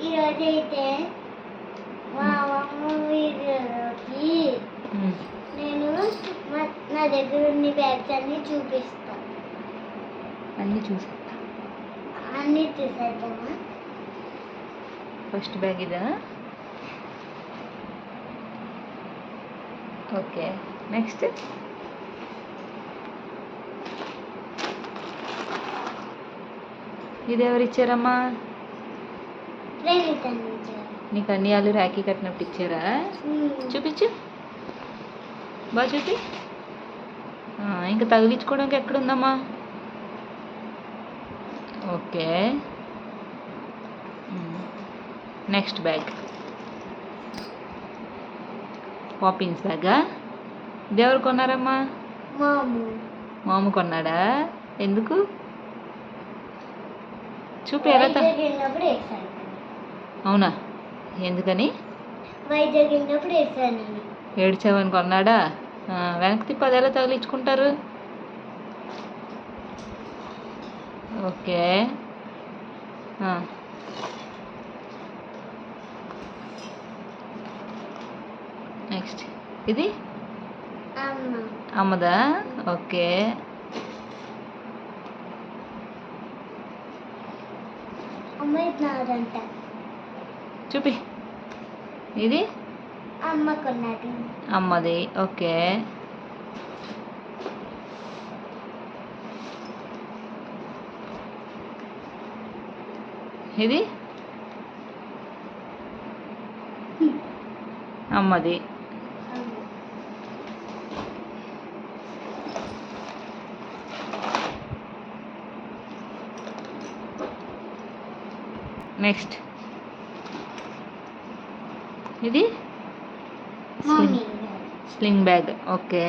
ఈరోజు అయితే మా అమ్మ వీడియోలోకి ఉమ్. నేను నా దగ్గర ఉన్న బ్యాగ్స్ అన్ని చూపిస్తాను అన్నీ చూసి అన్ని చూసేద్దామా? ఫస్ట్ బ్యాగ్ ఇదా ఓకే నెక్స్ట్? ఇది ఎవరు ఇచ్చారమ్మా నీకు అన్నియాలు రాఖీ కట్టినప్పుడు ఇచ్చారా? చూపించు. బాగా చూపి. ఇంకా తగిలించుకోవడానికి ఎక్కడుందమ్మా? ఓకే. Next bag. పాపిన్స్ బ్యాగా? ఇది ఎవరు కొన్నారమ్మా? మాము. మామ కొన్నాడా? ఎందుకు? చూపి ఎలా త- వైజాగ్ వెళ్ళినప్పుడు వేసాను అవునా? ఎందుకని? వైజాగ్ వెళ్ళినప్పుడు ఏడ్చావని కొన్నాడా? వెనక్కి తిప్పి అది ఎలా తగిలించుకుంటారు? ఓకే. నెక్స్ట్. ఇది? అమ్మ. అమ్మదా? ఓకే. అమ్మ నాదంట చూపి. ఇది? అమ్మది. ఓకే. ఇది? అమ్మది. అమ్మ. నెక్స్ట్. ఇది స్లింగ్ బ్యాగ్ ఓకే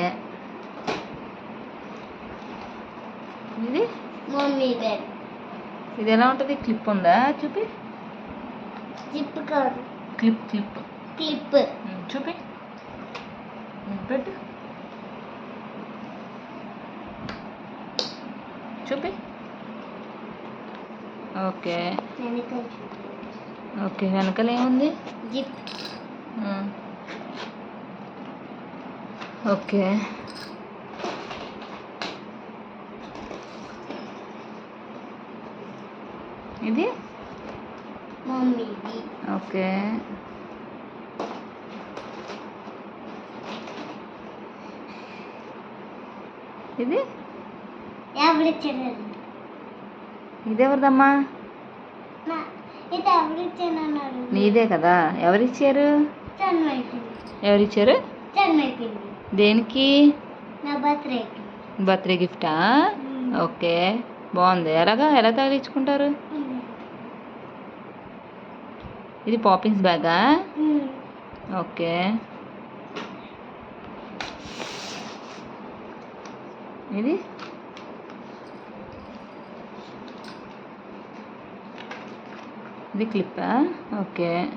ఇది మమ్మీ బ్యాగ్ ఇది ఎలా ఉంటుంది? క్లిప్ ఉందా? చూపి. జిప్ కాదు. Clip clip. క్లిప్. చూపి. పెట్టు. చూపి. ఓకే ఓకే వెనకాల ఏముంది? జిప్. ఓకే ఇది? మమ్మీది ఓకే. ఇది? ఎవరిచ్చారు ఇది ఎవరిదమ్మా నా- ఇది ఎవరిచ్చానన్నారు నీదే కదా. ఎవరిచ్చారు? ఎవరిచ్చారు? జన్మైపోయింది. దేనికి? బర్త్డే గిఫ్టా? ఓకే. బాగుంది. ఎలాగా? ఎలా తగిలించుకుంటారు? ఇది పాపిన్స్ బ్యాగా? ఓకే. ఇది? ఇది క్లిప్పా? ఓకే.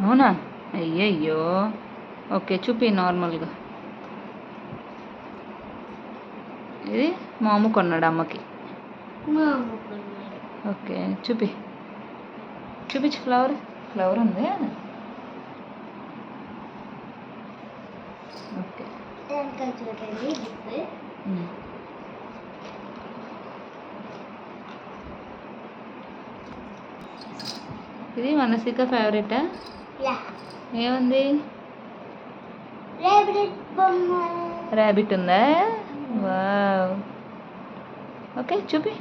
అవునా? అయ్యయ్యో. ఓకే చూపి నార్మల్గా. ఇది మా అమ్మ కొన్నాడు అమ్మకి. ఓకే చూపి. చూపించు ఫ్లవర్. ఫ్లవర్ ఉంది. ఓకే. చూడండి. ఇది మనసిక ఫేవరెటా ఏముంది? ర్యాబిట్ ఉందా? ఓకే చూపి.